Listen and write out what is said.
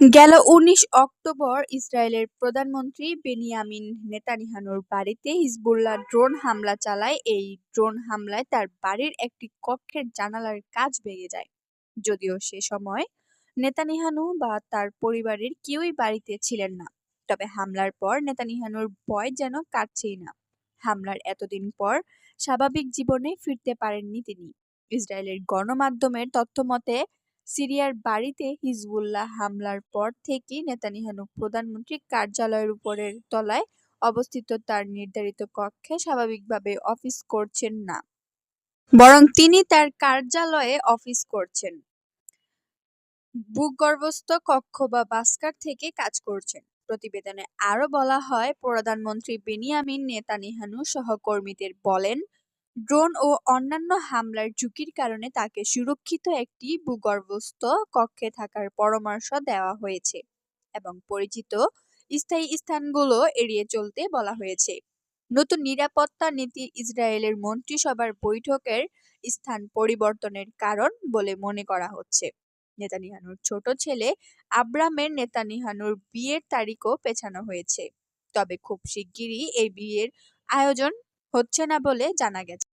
গেল উনিশ অক্টোবর ইসরায়েলের প্রধানমন্ত্রী বেনিয়ামিন নেতানিয়াহুর বাড়িতে হিজবুল্লাহ ড্রোন হামলা চালায়। এই ড্রোন হামলায় তার বাড়ির একটি কক্ষের জানালার কাজ ভেঙে যায়। যদিও সে সময় নেতানিয়াহু বা তার পরিবারের কেউই বাড়িতে ছিলেন না। তবে হামলার পর নেতানিয়াহুর ভয় যেন কাটছেই না। হামলার এতদিন পর স্বাভাবিক জীবনে ফিরতে পারেননি তিনি। ইসরায়েলের গণমাধ্যমের তথ্যমতে সিরিয়ার বাড়িতে হিজবুল্লাহ হামলার পর থেকেই নেতানিয়াহু প্রধানমন্ত্রীর কার্যালয়ের উপরের তলায় অবস্থিত তার নির্ধারিত কক্ষে স্বাভাবিকভাবে অফিস করছেন না, বরং তিনি তার কার্যালয়ে অফিস করছেন। ভূগর্ভস্থ কক্ষ বা বাস্কার থেকে কাজ করছেন। প্রতিবেদনে আরও বলা হয়, প্রধানমন্ত্রী বেনিয়ামিন নেতানিহানু সহকর্মীদের বলেন ড্রোন ও অন্যান্য হামলার ঝুঁকির কারণে তাকে সুরক্ষিত একটি ভূগর্ভস্থ কক্ষে থাকার পরামর্শ দেওয়া হয়েছে এবং পরিচিত স্থায়ী স্থানগুলো এড়িয়ে চলতে বলা হয়েছে। নতুন নিরাপত্তা নীতি ইসরায়েলের মন্ত্রিসভার বৈঠকের স্থান পরিবর্তনের কারণ বলে মনে করা হচ্ছে। নেতানিহানুর ছোট ছেলে আব্রামের নেতানিয়াহুর বিয়ের তারিখও পেছানো হয়েছে। তবে খুব শিগগিরই এই বিয়ের আয়োজন হচ্ছে না বলে জানা গেছে।